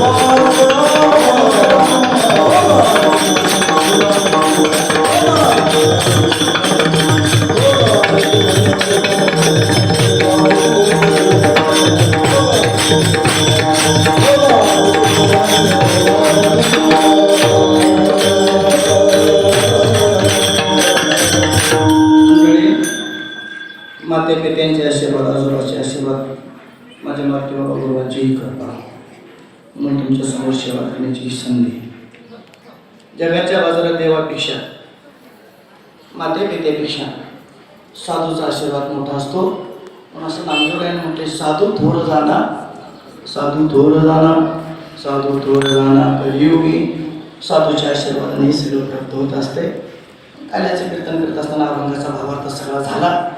मंडळी करण्याची संधी. जगाच्या बाजारात देवापेक्षा माते साधूचा आशीर्वाद मोठा असतो. पण असं नामदेवरायने म्हटले साधू थोर जाणा साधू थोर जाणा साधू थोर जाणा कलियुगी. साधूच्या आशीर्वादाने हे सगळं प्राप्त होत असते. काल्याचे कीर्तन करत असताना अभंगाचा भावार्थ सगळा झाला.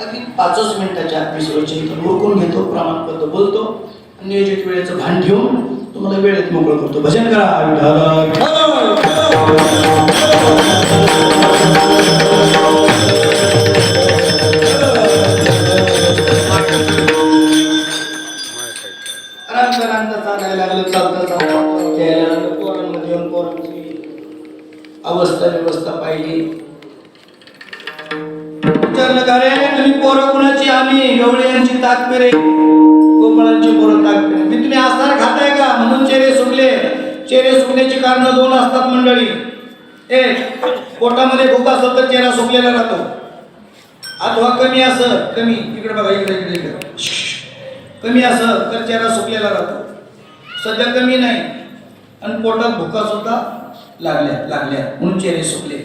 अगदी पाचच मिनिटाच्या आत मी चिंतन उरकून घेतो प्रमाणपत्र बोलतो. नियोजित वेळेचं भान ठेवून तुम्हाला वेळेत मोकळं करतो? भजन करा. विठ्ठल, सुकण्याची कारण दोन असतात मंडळी. एक पोटामध्ये भूका सतत तर चेहरा सुकलेला राहतो. अथवा कमी असं कमी. इकडे बघा इकडे इकडे इकडे. कमी असं तर चेहरा सुकलेला राहतो. सध्या कमी नाही. आणि पोटात भुका सुद्धा लागल्या लागल्या. म्हणून चेहरे सुकले.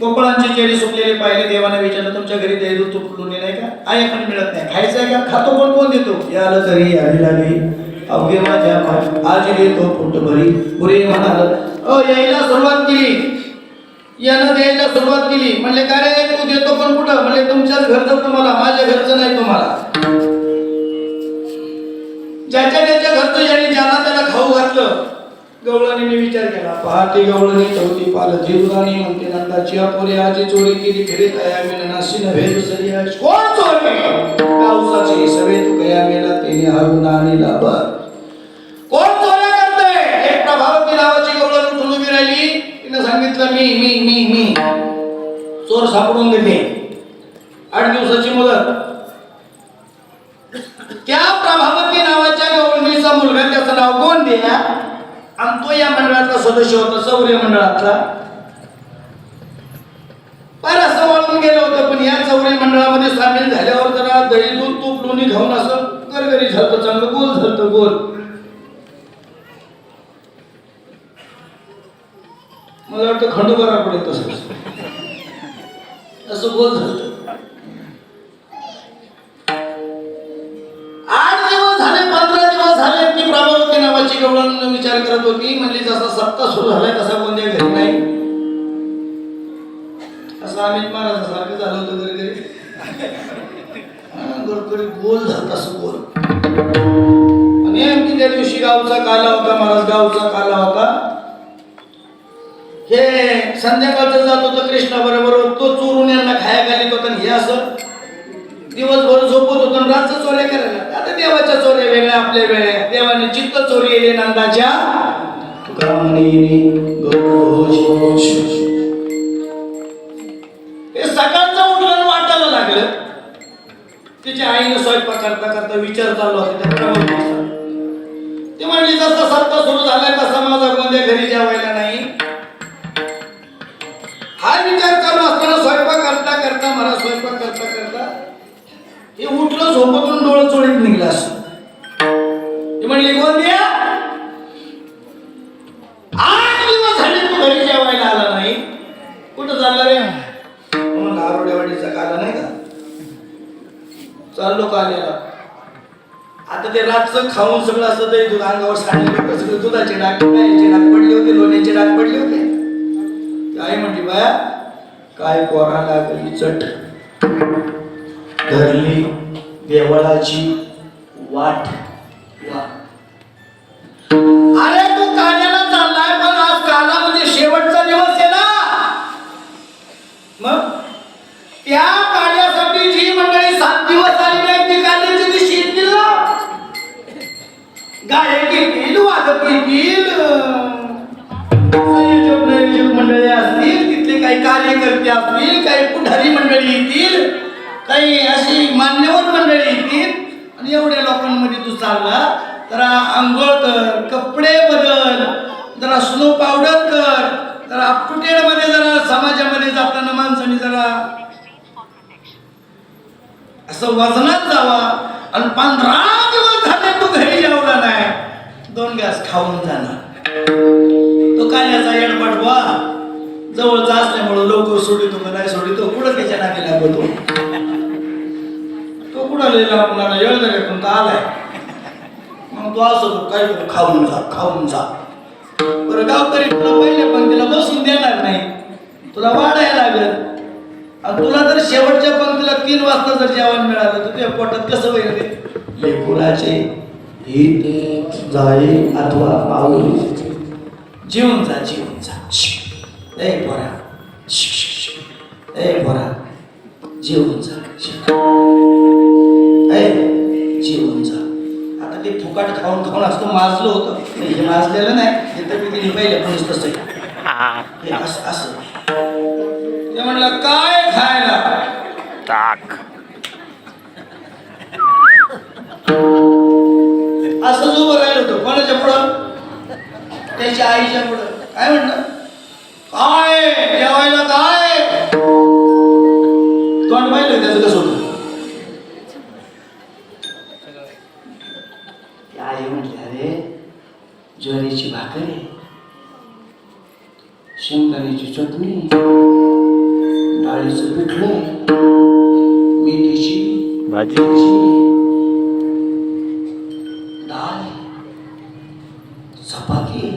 कोपळांचे चेहरे सुकलेले पाहिले देवाने विचारलं तुमच्या घरी दही दूध तूप नाही का? आई पण मिळत नाही. खायचं आहे का? खातो पण कोण देतो? याला तरी यावी लागली अवघे माझ्या आज देतो पोट भरी पुरे म्हणाल अ यायला सुरुवात केली. यानं द्यायला सुरुवात केली. म्हणले का रे तू देतो पण कुठं? म्हणले तुमच्याच घरचं तुम्हाला माझ्या घरचं नाही तुम्हाला. ज्याच्या त्याच्या घरचं याने ज्याला त्याला खाऊ घातलं गवळणीने विचार केला पहाटे गवळणी चौथी पाल जिरुदानी म्हणते नंदाची अपुरी आजी चोरी केली घरी तया मेला नाशी नव्हे दुसरी आज कोण चोरी? पावसाची सवे तू कया मेला तिने हरून आणला बर. आली तिने सांगितलं मी मी मी मी. चोर सापडून दिले आठ दिवसाची मुदत. त्या प्रभावती नावाच्या गवळणीचा मुलगा त्याचं नाव कोण द्या आणि तो या मंडळातला सदस्य होता सौर्य मंडळातला. पण असं वळून गेलं होतं पण या चौरी मंडळामध्ये सामील झाल्यावर जरा दही दूध तूप लोणी खाऊन असं गरगरी झालं चांगलं गोल झालं गोल. मला वाटतं खंडोबारा पडेल तसं असं बोल झालं. आठ दिवस झाले पंधरा दिवस झाले ती प्रभावती नावाची गवळण विचार करत होती. म्हणली जसा सप्ताह सुरू झालाय तसा गोंधळ घरी नाही. असं अमित महाराजासारखं झालं होतं घरी घरी. गडकरी गोल झालं असं गोल आणि नेमकी त्या दिवशी गावचा काला होता महाराज गावचा काला होता. हे संध्याकाळचं जात होतं कृष्णा बरोबर तो चोरून यांना खाया घालीत होता आणि हे असं दिवसभर झोपत होतो आणि चोऱ्या करायला आता देवाच्या चोऱ्या वेगळ्या आपल्या वेळ्या देवाने चित्त चोरी येले नंदाच्या ते सकाळचं उठलं वाटायला लागलं. तिच्या आईनं स्वयंपाक करता करता विचार चालू होता. ते प्रमाणे ती म्हणली जसा सत्ता सुरू झालाय तसा माझा गोंद्या घरी जेवायला नाही. हा विचार चालू असताना स्वयंपाक करता करता मला स्वयंपाक करता करता हे उठलं झोपतून डोळं चोळीत निघलं असं. ते म्हणली गोंद्या आठ दिवस झाले तू घरी जेवायला आला नाही. कुठं चालला रे? म्हणून आरोड्यावाडीचा काला नाही का? चाललो काल्याला. आता ते रातचं खाऊन सगळं असं ते अंगावर सांडलं होतं सगळं दुधाचे डाग गायचे डाग पडले होते लोण्याचे डाग पडले होते. काय म्हणली बाया? काय कोरा लागली चट धरली देवळाची वाट. वा. अरे तू काल्याला चाललाय पण आज काला म्हणजे शेवटचा दिवस आहे ना? मग? त्या कार्यासाठी जी मंडळी सात दिवस आली नाही ती कार्याची ती येतील दिलं गायक येतील वादक येतील काही कार्यकर्ते असतील काही पुढारी मंडळी येतील काही अशी मान्यवर मंडळी येतील आणि एवढ्या लोकांमध्ये तू चालला जरा आंघोळ कर कपडे बदल जरा स्नो पावडर कर जरा अप टू मध्ये जरा समाजामध्ये जाताना माणसाने जरा असं वजनात जावा आणि पंधरा दिवस झाले तू घरी जेवला नाही दोन गॅस खाऊन जाणार. तो काय याचा येड पाठवा जवळचा असल्यामुळं लवकर सोडितो का नाही सोडितो? कुठं त्याच्या नागे लागतो? तो कुठं लिहिला आपल्याला येळ पण तो आलाय. मग तो असं काय खाऊन जा खाऊन जा. बरं गावकरी तुला पहिल्या पंक्तीला बसून देणार नाही. तुला वाढायला लागल. आणि तुला जर शेवटच्या पंक्तीला तीन वाजता जर जेवण मिळालं तर तुझ्या पोटात कसं होईल रे लेकुराचे हित जाळे अथवा पाऊल जेवून जा जेवून जा. शी, शी. ए पोरा जेवून जा जेवून. जा आता ते फुकाट खाऊन खाऊन असतो माजलं होतं हे माजलेलं नाही हे तर मी पहिले पण तसं. हे असं असं ते म्हणलं काय खायला ताक असंच उभं राहिलं होतं कोणाच्या पुढं त्याच्या आईच्या पुढं काय म्हणलं काय जेवायला काय तोंड पाहिलं त्याचं कसं होतं? आई म्हटली अरे ज्वारीची भाकर आहे शेंगदाण्याची चटणी डाळीचं पिठलं मेथीची भाजी. डाळ चपाती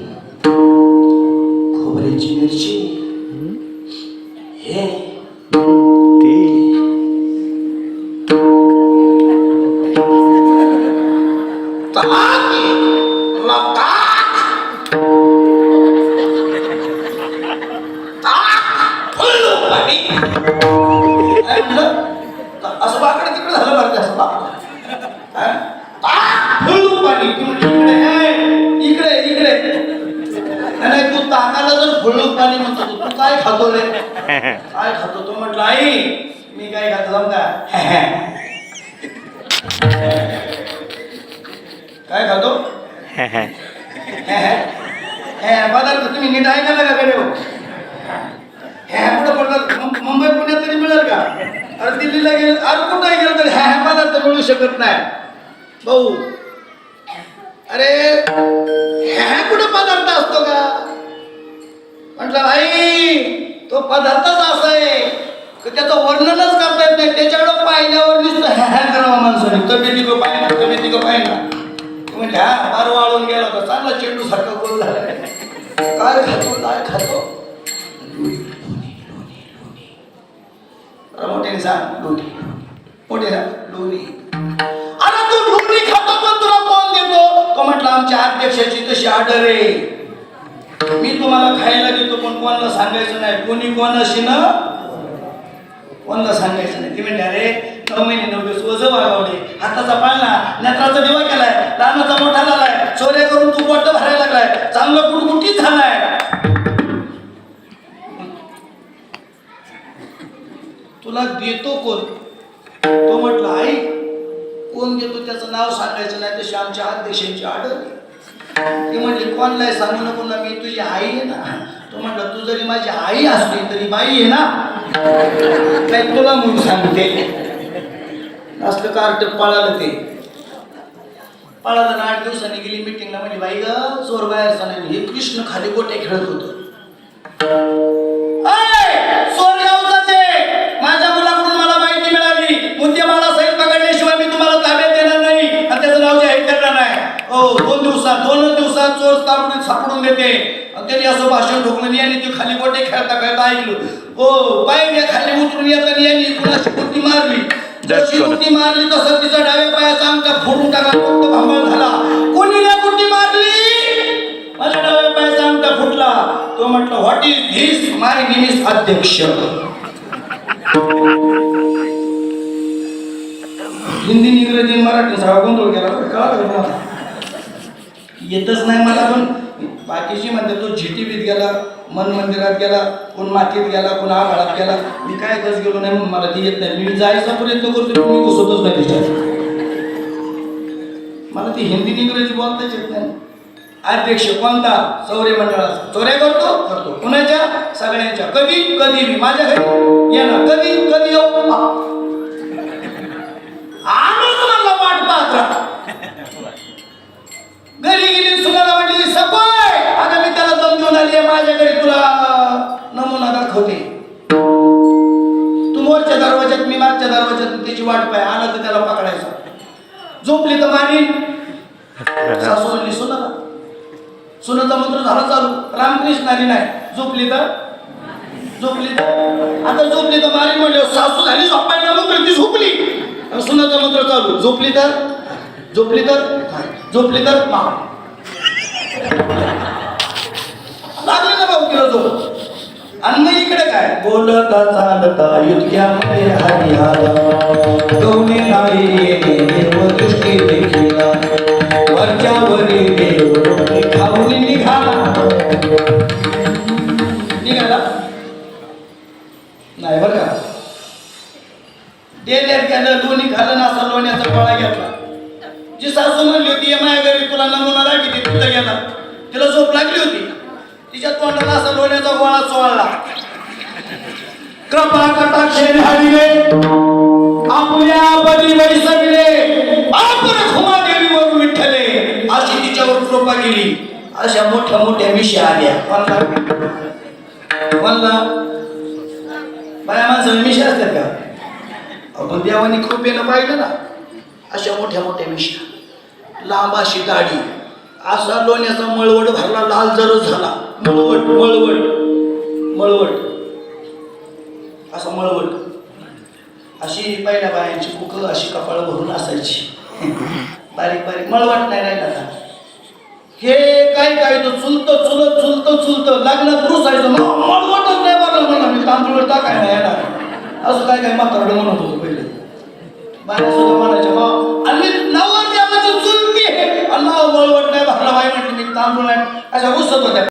divertir. फुल्ल पाणी म्हणतो तू, काय खातो रे? काय खातो? तो म्हटलं आई मी काय खातो का? काय खातो? हे पदार्थ तुम्ही नीट ऐकायला का कडे हे? पुढे पडतात? मुंबई पुण्यात तरी मिळेल का? अरे दिल्लीला गेलं अरे कुठे गेलं तरी ह्या पदार्थ मिळू शकत नाही. भाऊ अरे ह्या कुठे पदार्थ असतो का? म्हटलं आई तो पदार्थच असा आहे की त्याचं वर्णनच करता येत नाही. त्याच्याकडं पाहिल्यावर नुसतं ह्या ह्या हो, माणसाने. तबी को पाहिला तबी को पाहिला. म्हणजे हा फार वाळून गेला होता. चांगला चेंडू सारखा गोल झाला. काय खातो काय खातो? मोठ्याने सांग लोणी. मोठे सांग लोणी. अरे तू लोणी खातो पण तुला कोण देतो? तो म्हटलं आमच्या अध्यक्षाची तशी ऑर्डर आहे. मी तुम्हाला खायला देतो पण कोणाला सांगायचं नाही. कोणी कोणाशी ना कोणाला सांगायचं नाही. ते म्हणते अरे नऊ महिने नऊ दिवस वजं वागवले हाताचा पाळणा नेत्राचा दिवा केलाय लहानाचा मोठा झालाय चोऱ्या करून तू पोट भरायला लागलाय. चांगलं कुटकुटीत झालाय. तुला देतो कोण? तो म्हटलं आई कोण देतो त्याचं नाव सांगायचं नाही तशी आमच्या अध्यक्षांची आढळली ती म्हणली कोणलाय सांगू नको ना मी तुझी आई आहे ना. तो म्हणला तू जरी माझी आई असली तरी बाई आहे ना. नाही तुला म्हणून सांगते? असलं कार्ट पळालं ते. पळालं ना आठ दिवसांनी गेली मिटिंगला म्हणजे बाई ग चोर बाहेर सांगितलं हे कृष्ण खाली गोटे खेळत होतो. दिवसात दोनच दिवसात चोर सापडून सापडून देते आणि त्यांनी असं भाषण ठोकलं यांनी ते खाली गोटे खेळता खेळता ऐकलं. हो पायऱ्या खाली उतरून येताना यांनी कुणाची कुर्ती मारली? जशी कुर्ती मारली तसं तिचा डाव्या पायाचा अंका फोडून टाका फक्त भांबळ झाला. कोणी नाही कुर्ती मारली? माझ्या डाव्या पायाचा अंका फुटला. तो म्हटलं what is this my name is अध्यक्ष. हिंदी इंग्रजी मराठी सगळा गोंधळ केला. बरं, कळालं का तुम्हाला? येतच नाही मला पण बाकीची म्हणते तो झिटीवीत गेला मन मंदिरात गेला कोण मातीत गेला कोण आघाडात गेला मी काय गज गेलो नाही म्हणून मला ती येत नाही. मी जायचा प्रयत्न करतो मी घुसतच नाही तिच्या मला ती हिंदी इंग्रजी बोलताच येत नाही. अध्यक्ष कोणता? चौरे मंडळाचा. चोऱ्या करतो? करतो. कुणाच्या? सगळ्यांच्या. कधी? कधी मी. माझ्या घरी? येणार. कधी? कधी? येऊ. आ. आलोच वाट पाहत राहतो. घरी गेली सुनाला वाटली सकोय! आता मी त्याला दम आली आहे माझ्या घरी तुला नमुना दाखवते. तू वरच्या दरवाज्यात मी मागच्या दरवाज्यात त्याची वाट पाय आला तर त्याला पकडायचं. झोपली तर मारीन. सासू म्हणली सुनाला. सुनाचा मंत्र झाला चालू. रामकृष्णारी नाही झोपली तर? झोपली तर? आता झोपली तर मारीन म्हणले सासू झाली झोपायला मग ती झोपली. सुनाचा मंत्र चालू. झोपली तर? झोपली तर? झोपली तर मा लागले ना भाऊ किलो झोप. आणि मग इकडे काय? बोलता चालता युद्ध्यामध्ये हरी आला गवणे नाही येणे देव दृष्टी देखिला. वरच्या वरी देव खाऊन निघाला. निघाला? नाही बरं का. डेल्यात त्यानं लोणी खाल्लं ना असा लोण्याचा गोळा घेतला. जी सासू म्हणली होती "ये माया घरी तुला नमुना दाखवते तिथं गेला तिला झोप लागली होती. तिच्या तोंडाला असा लोण्याचा गोळा चोळला कृपा कटाक्षे हरिले आपल्या बली सगळे. आपण देवीवर विठ्ठले. अशी तिच्यावर कृपा केली. अशा मोठ्या मोठ्या विषया आल्या. म्हणला म्हणला बाया माणसाला विषय असतात का? आपण देवानी कृपेनं पाहिलं ना. अशा मोठ्या मोठ्या मिशा लांब अशी दाढी असा लोण्याचा मळवट भरला लाल जरच झाला. मळवट मळवट मळवट. असा मळवट. अशी पहिल्या बायांची बुक अशी कपाळ भरून असायची. बारीक बारीक मळवट नाही राहिला आता. हे काय काय तो चुलत चुलत चुलत चुलत. लग्नात रुसायचं. मळवटच नाही बरं म्हणा मी. तांदूळ टाकायला येणार. असं काय काय म्हातारडं म्हणत होतो. बाया सुद्धा म्हणायच्या मग आणि नवर देवाची चुलती आहे. आणि नाव नाही भरला बाई म्हटली मी तांदूळ नाही अशा रुसत होत्या.